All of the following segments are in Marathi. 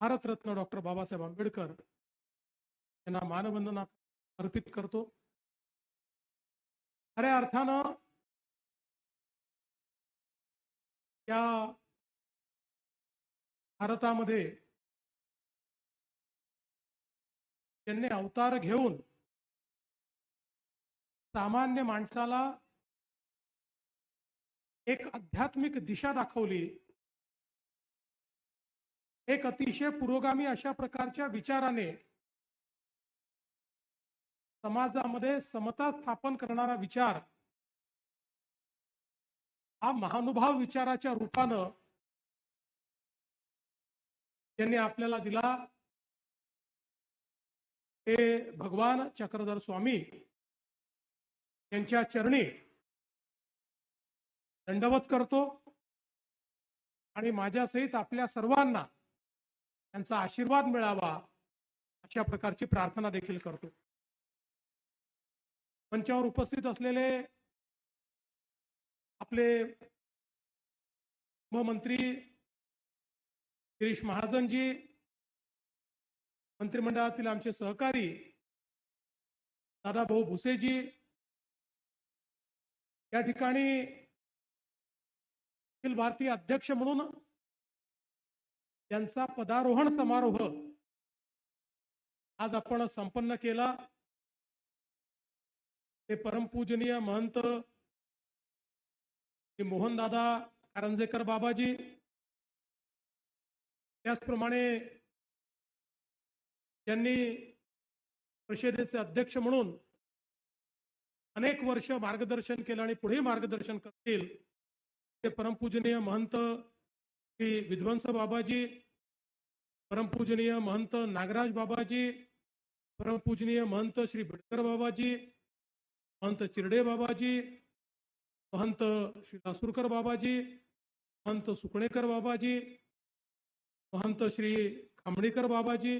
भारतरत्न डॉक्टर बाबासाहेब आंबेडकर यांना मानवंदना अर्पित करतो. खऱ्या अर्थानं या भारतामध्ये त्यांनी अवतार घेऊन सामान्य माणसाला एक आध्यात्मिक दिशा दाखवली. एक अतिशय पुरोगामी अशा प्रकारच्या विचाराने समाजामध्ये समता स्थापन करणारा विचार हा महानुभाव विचाराच्या रूपानं त्यांनी आपल्याला दिला. ते भगवान चक्रधर स्वामी यांच्या चरणी दंडवत करतो आणि माझ्यासहित आपल्या सर्वांना त्यांचा आशीर्वाद मिळावा अशा प्रकारची प्रार्थना देखील करतो. मंचावर उपस्थित असलेले आपले गृहमंत्री गिरीश महाजनजी मंत्रिमंडळातील आमचे सहकारी दादाभाऊ भुसेजी या ठिकाणी अखिल भारतीय अध्यक्ष म्हणून यांचा पदारोहण समारोह आज आपण संपन्न केला. ते परमपूजनीय महंत मोहनदादा कारंजेकर बाबाजी. त्याचप्रमाणे त्यांनी परिषदेचे अध्यक्ष म्हणून अनेक वर्ष मार्गदर्शन केलं आणि पुढे मार्गदर्शन करतील. ते परमपूजनीय महंत विध्वंस बाबाजी परमपूजनीय महंत नागराज बाबाजी परमपूजनीय महंत श्री भटकर बाबाजी महंत चिरडे बाबाजी महंत श्री लासूरकर बाबाजी महंत सुकणेकर बाबाजी महंत श्री खामणीकर बाबाजी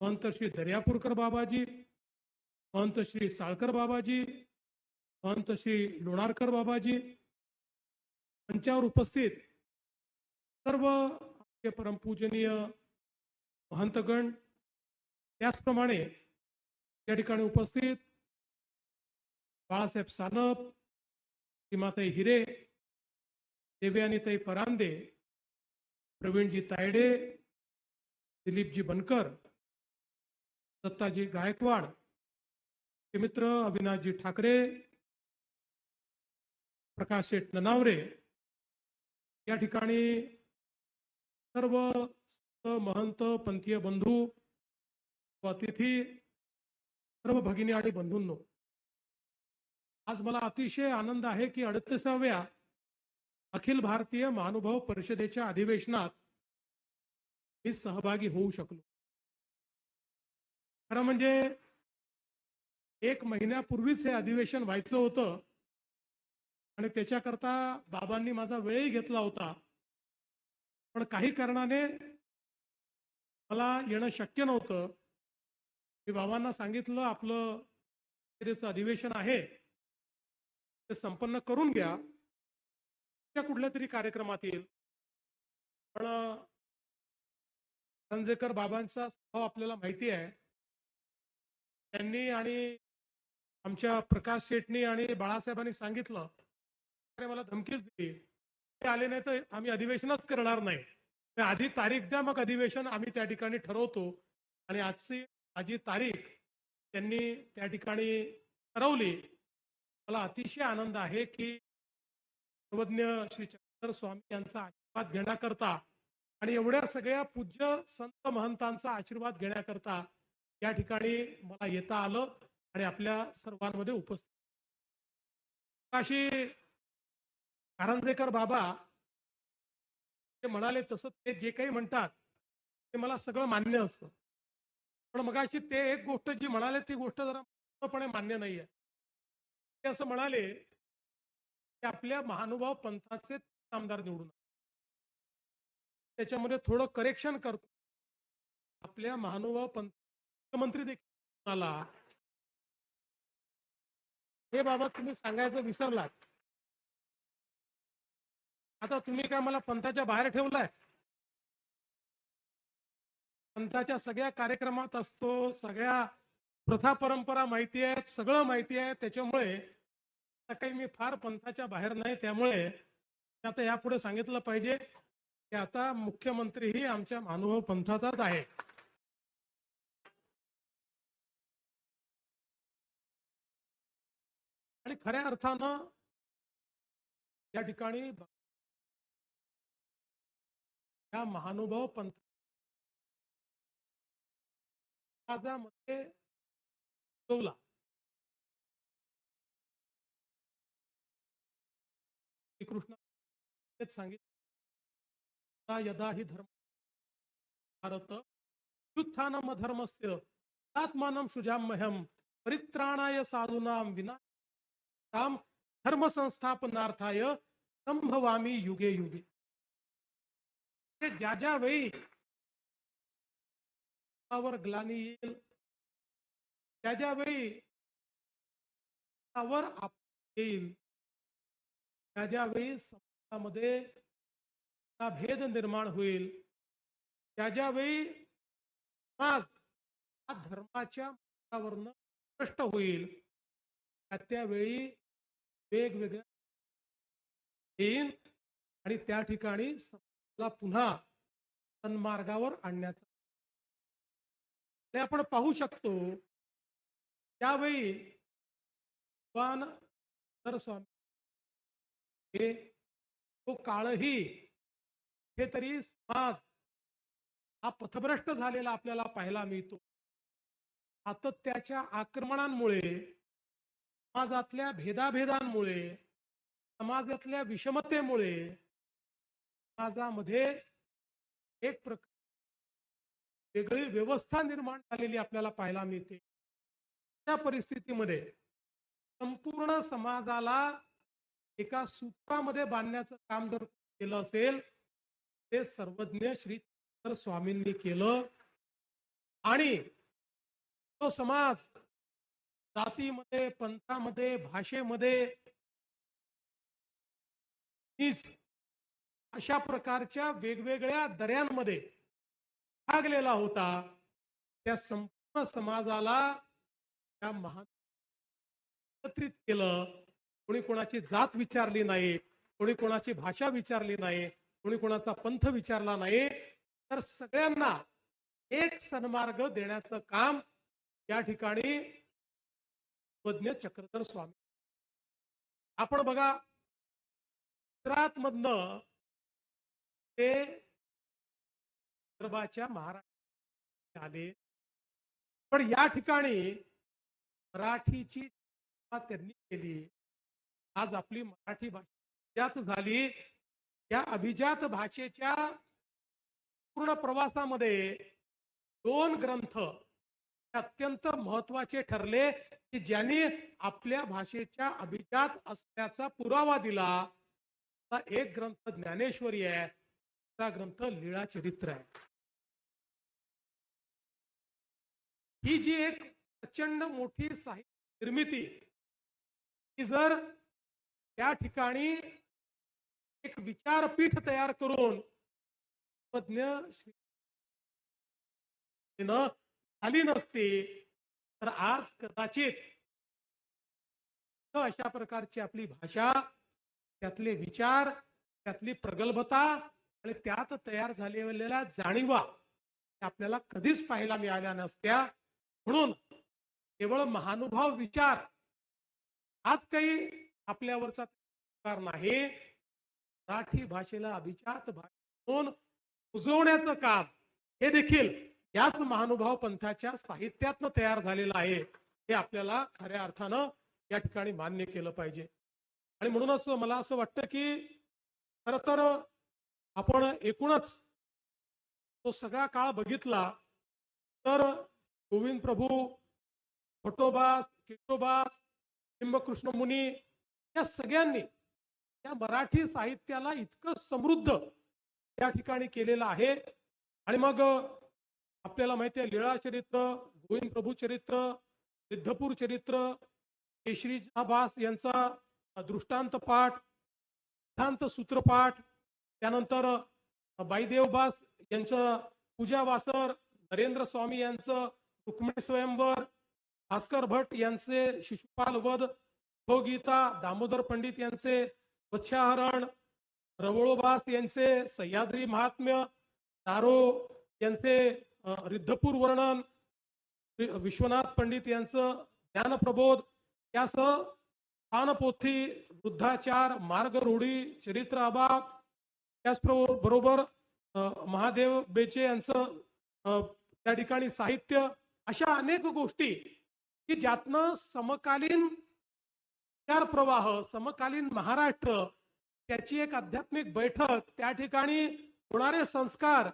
महंत श्री दर्यापूरकर बाबाजी महंत श्री साळकर बाबाजी महंत श्री लोणारकर बाबाजी मंचावर उपस्थित सर्व आमचे परमपूजनीय महंतगण त्याचप्रमाणे या ठिकाणी उपस्थित बाळासाहेब सानप सीमाताई हिरे देवयानीताई फरांदे प्रवीणजी तायडे दिलीपजी बनकर दत्ताजी गायकवाड ते मित्र अविनाशजी ठाकरे प्रकाश शेठ ननावरे या ठिकाणी सर्व महंत पंथीय बंधू अतिथी सर्व भगिनी आणि बंधूंनो आज मला अतिशय आनंद आहे की अडतीसाव्या अखिल भारतीय महानुभाव परिषदेच्या अधिवेशनात मी सहभागी होऊ शकलो. खरं म्हणजे एक महिन्यापूर्वीच हे अधिवेशन व्हायचं होतं आणि त्याच्याकरता बाबांनी माझा वेळही घेतला होता. पण काही कारणाने मला येणं शक्य नव्हतं. मी बाबांना सांगितलं आपलं अधिवेशन आहे. ते संपन्न करून घ्या. त्या कुठल्या तरी कार्यक्रमात येईल. पण संजेकर बाबांचा स्वभाव आपल्याला माहिती आहे. त्यांनी आणि आमच्या प्रकाश शेटनी आणि बाळासाहेबांनी सांगितलं मला धमकीच दिली. आले नाही तर आम्ही अधिवेशनच करणार नाही. आधी तारीख द्या मग अधिवेशन आम्ही त्या ठिकाणी ठरवतो. आणि आजची माझी तारीख त्यांनी त्या ठिकाणी ठरवली. मला अतिशय आनंद आहे की सर्वज्ञ श्री चंद्र स्वामी यांचा आशीर्वाद घेण्याकरता आणि एवढ्या सगळ्या पूज्य संत महंतांचा आशीर्वाद घेण्याकरता या ठिकाणी मला येता आलं आणि आपल्या सर्वांमध्ये उपस्थित. अशी कारंजेकर बाबा ते म्हणाले तसं ते जे काही म्हणतात ते मला सगळं मान्य असतं. पण मगाशी ते एक गोष्ट जी म्हणाले ती गोष्ट जरा पूर्णपणे मान्य नाही आहे ते असं म्हणाले की आपल्या महानुभाव पंथाचे आमदार निवडून त्याच्यामध्ये थोडं करेक्शन करतो. आपल्या महानुभाव पंथ मुख्यमंत्री देखील आला. हे बाबा तुम्ही सांगायचं विसरलात. आता तुम्ही काय मला पंथाच्या बाहेर ठेवलाय? पंथाच्या सगळ्या कार्यक्रमात असतो सगळ्या प्रथा परंपरा माहिती आहेत सगळं माहिती आहे. त्याच्यामुळे काही मी फार पंथाच्या बाहेर नाही. त्यामुळे आता यापुढे सांगितलं पाहिजे की आता मुख्यमंत्री ही आमच्या महानुभाव पंथाचाच आहे. आणि खऱ्या अर्थानं या ठिकाणी या महानुभाव पंथ रुजवला. श्रीकृष्ण सांगितलं यदा ही धर्म भारत, व्युत्थानम धर्मस्य आत्मानं सुजाम्यहम परित्राणाय साधूनाम विना धर्म संस्थापनार्थाय संभवामी युगे युगे ज्या ज्या वेळी वर ग्लानी येईल ज्या ज्या वेळी येईल त्या ज्या वेळी समाजामध्ये भेद निर्माण होईल त्या ज्या वेळी समाज हा धर्माच्या मार्गावरनं भ्रष्ट होईल त्या त्यावेळी वेगवेगळ्या येईल आणि त्या ठिकाणी पुन्हा सन्मार्गावर आणण्याचा. ते आपण पाहू शकतो. त्यावेळी भगवान स्वामी हे तो काळही हे तरी समाज हा पथभ्रष्ट झालेला आपल्याला पाहायला मिळतो. सातत्याच्या आक्रमणांमुळे समाजातल्या भेदाभेदांमुळे समाजातल्या विषमतेमुळे समाजामध्ये एक प्रकार वेगळी व्यवस्था निर्माण झालेली आपल्याला पाहायला मिळते. त्या परिस्थितीमध्ये संपूर्ण समाजाला एका सूत्रामध्ये बांधण्याचं काम जर केलं असेल ते सर्वज्ञ श्री स्वामींनी केलं आणि तो समाज जातीमध्ये पंथामध्ये भाषेमध्ये अशा प्रकारच्या वेगवेगळ्या दऱ्यांमध्ये भागलेला होता. त्या संपूर्ण समाजाला त्या महान एकत्रित केलं. कोणी कोणाची जात विचारली नाही कोणी कोणाची भाषा विचारली नाही कोणी कोणाचा पंथ विचारला नाही. तर सगळ्यांना एक सन्मार्ग देण्याचं काम या ठिकाणी तज्ञ चक्रधर स्वामी. आपण बघा गुजरात मधनं ते विदर्भाच्या महाराष्ट्र आले. पण या ठिकाणी मराठीची त्यांनी केली. आज आपली मराठी भाषा झाली. या अभिजात भाषेच्या पूर्ण प्रवासामध्ये दोन ग्रंथ अत्यंत महत्त्वाचे ठरले की ज्यांनी आपल्या भाषेच्या अभिजात असल्याचा पुरावा दिला. एक ग्रंथ ज्ञानेश्वरी आहे. ग्रंथ लीळा चरित्र आहे. ही जी एक प्रचंड मोठी साहित्य निर्मिती ही जर त्या ठिकाणी एक विचारपीठ तयार करून तज्ञ झाली नसती तर आज कदाचित अशा प्रकारची आपली भाषा त्यातले विचार त्यातली प्रगल्भता आणि त्यात तयार झालेल्या जाणीवा आपल्याला कधीच पाहायला मिळाल्या नसत्या. म्हणून केवळ महानुभाव विचार आज काही आपल्यावरचा विचार नाही. मराठी भाषेला अभिजात म्हणून उजवण्याचं काम हे देखील याच महानुभाव पंथाच्या साहित्यातनं तयार झालेलं आहे. हे आपल्याला खऱ्या अर्थानं या ठिकाणी मान्य केलं पाहिजे. आणि म्हणूनच मला असं वाटतं की खर तर आपण एकूणच तो सगळा काळ बघितला तर गोविंद प्रभू फटोबास केशोबास लिंबकृष्ण मुनी या सगळ्यांनी या मराठी साहित्याला इतकं समृद्ध या ठिकाणी केलेलं आहे. आणि मग आपल्याला माहिती आहे लीळा चरित्र गोविंद प्रभू चरित्र सिद्धपूर चरित्र केशरी भास यांचा दृष्टांत पाठ सिद्धांत सूत्रपाठ त्यानंतर बाईदेवबास यांचं पूजा वासर नरेंद्र स्वामी यांचं रुक्मिणी स्वयंवर भास्कर भट यांचे शिशुपाल वध गीता दामोदर पंडित यांचे स्वच्छाहरण रवळोबास यांचे सह्याद्री महात्म्य दारो यांचे रिद्धपूर वर्णन विश्वनाथ पंडित यांचं ज्ञानप्रबोध यासह स्थानपोथी वृद्धाचार मार्ग रूढी चरित्र अभाव त्याचबरोबर बरोबर महादेव बेचे यांचं त्या ठिकाणी साहित्य अशा अनेक गोष्टी की ज्यातनं समकालीन विचार प्रवाह समकालीन महाराष्ट्र त्याची एक आध्यात्मिक बैठक त्या ठिकाणी होणारे संस्कार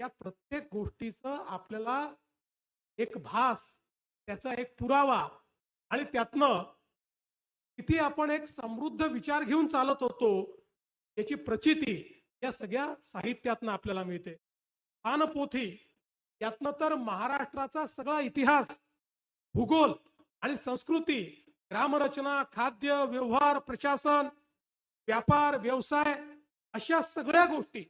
या प्रत्येक गोष्टीचं आपल्याला एक भास त्याचा एक पुरावा आणि त्यातनं किती आपण एक समृद्ध विचार घेऊन चालत होतो याची प्रचिती या सगळ्या साहित्यातनं आपल्याला मिळते. पानपोथी यातनं तर महाराष्ट्राचा सगळा इतिहास भूगोल आणि संस्कृती ग्रामरचना खाद्य व्यवहार प्रशासन व्यापार व्यवसाय अशा सगळ्या गोष्टी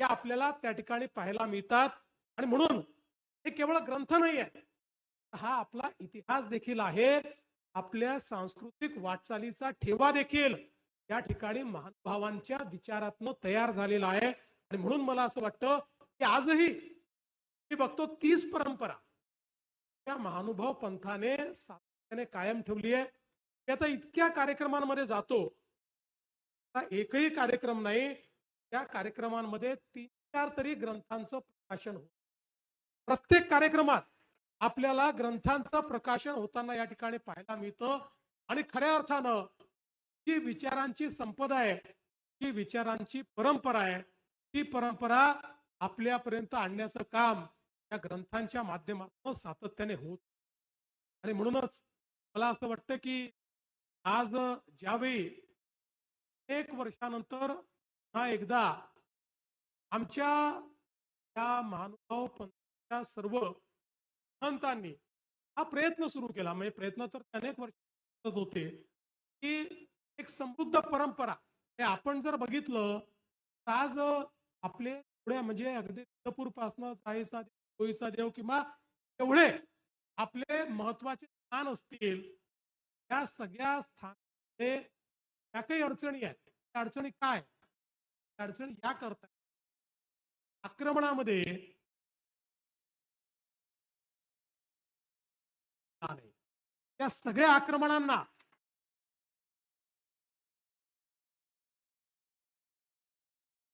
या आपल्याला त्या ठिकाणी पाहायला मिळतात. आणि म्हणून हे केवळ ग्रंथ नाही आहे हा आपला इतिहास देखील आहे. आपल्या सांस्कृतिक वाटचालीचा ठेवा देखील या ठिकाणी महानुभावांच्या विचारातनं तयार झालेला आहे. आणि म्हणून मला असं वाटतं की आजही मी बघतो तीच परंपरा त्या महानुभाव पंथाने सातत्याने कायम ठेवली आहे. मी आता इतक्या कार्यक्रमांमध्ये जातो. एकही कार्यक्रम नाही. त्या कार्यक्रमांमध्ये तीन चार तरी ग्रंथांचं प्रकाशन होत. प्रत्येक कार्यक्रमात आपल्याला ग्रंथांचं प्रकाशन होताना या ठिकाणी पाहायला मिळतं. आणि खऱ्या अर्थानं जी विचारांची संपदा आहे जी विचारांची परंपरा आहे ती परंपरा आपल्यापर्यंत आणण्याचं काम या ग्रंथांच्या माध्यमातून सातत्याने होत. आणि म्हणूनच मला असं वाटतं की आज ज्यावेळी एक वर्षानंतर पुन्हा एकदा आमच्या या महानुभाव पंथाच्या सर्व संतांनी हा प्रयत्न सुरू केला. म्हणजे प्रयत्न तर अनेक वर्ष होते की एक समृद्ध परंपरा. हे आपण जर बघितलं तर आज आपले म्हणजे अगदी पासून चाळीसा देव देव किंवा एवढे आपले महत्त्वाचे स्थान असतील या सगळ्या स्थानामध्ये ज्या काही अडचणी आहेत. त्या अडचणी काय? त्या अडचणी या करता आक्रमणामध्ये त्या सगळ्या आक्रमणांना